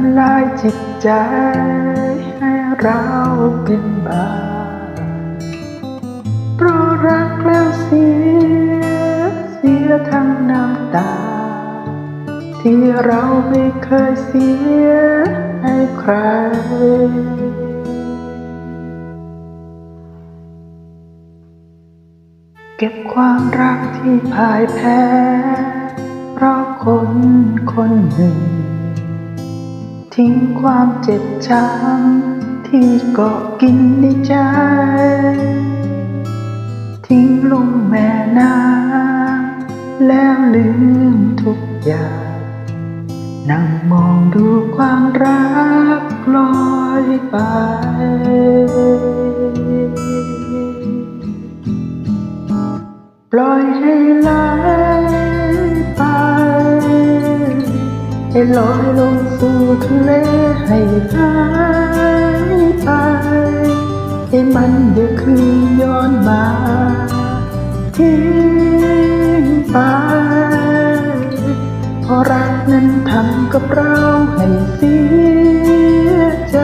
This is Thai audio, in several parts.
ำลายจิตใจให้เราเป็นบาปเพราะรักแล้วเสีย เสียทั้งน้ำตา ที่เราไม่เคยเสียให้ใครเก็บความรักที่พ่ายแพ้ เพราะคนคนหนึ่ง ทิ้งความเจ็บช้ำที่เกาะกินในใจ ทิ้งลงแม่น้ำแล้วลืมทุกอย่าง นั่งมองดูความรักลอยไป ปล่อยให้ลไลอยลงสู่ทะเลให้หายไปให้มันอย่าคืนย้อนมาทิ้งไปเพราะรักนั้นทำกับเราให้เสียใจ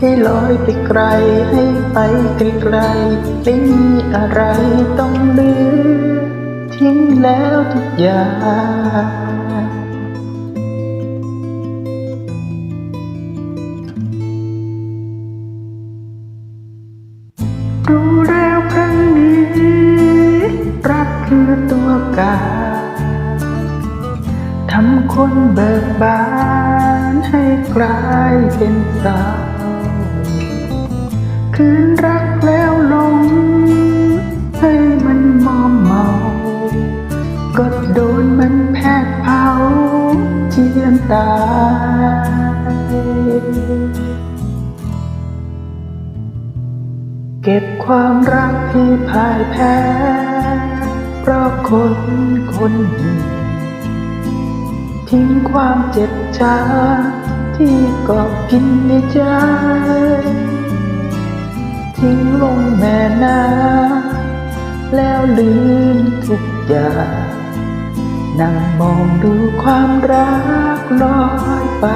ให้ลอยไปไกลให้ไปไกลไกลๆไม่มีอะไรต้องเหลือทิ้งแล้วทุกอย่าง ตัวการทำคนเบิกบานให้กลายเป็นสาวคืนรักแล้วหลง ให้มันมอมเมาก็โดนมันแผดเผาเจียนตายเก็บความรักที่พ่ายแพ้ เพราะคนคนหนึ่ง ทิ้งความเจ็บช้าที่กาะกินในใจ ทิ้งลงแม่น้ำแล้วลืมทุกอย่างนั่งมองดูความรักลอยไป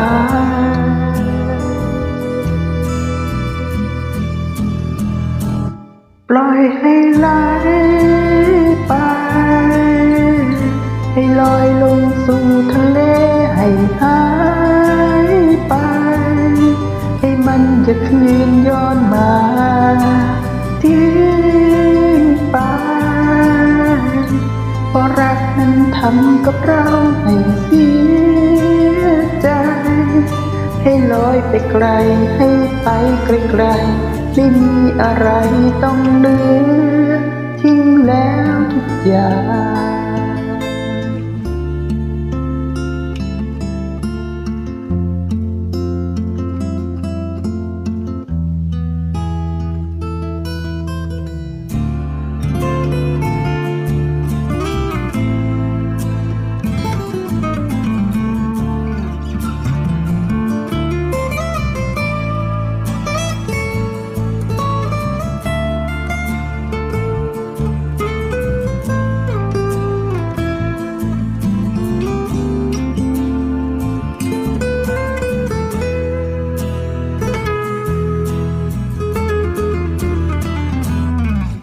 ให้ลอยลงสู่ทะเลให้หายไป ให้มันจะคืนย้อนมาทิ้งไปเพราะรักนั้นทำกับเราให้เสียใจ ให้ลอยไปไกลให้ไปไกลๆไม่มีอะไรต้องเหลือทิ้งแล้วทุกอย่าง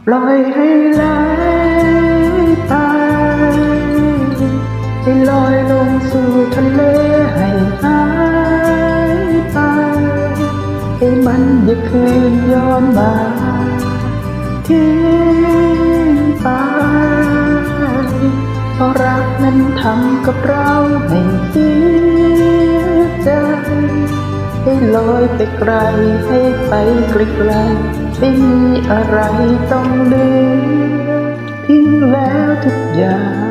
ปล่อยให้ไหลไปให้ลอยลงสู่ทะเลให้หายไปให้มันอย่าคืนย้อนมาทิ้งไปเพราะรักนั้นทำกับเราให้เสียใจ ให้ลอยไปไกลให้ไปไกลๆไม่มีอะไรต้องเหลือทิ้งแล้วทุกอย่าง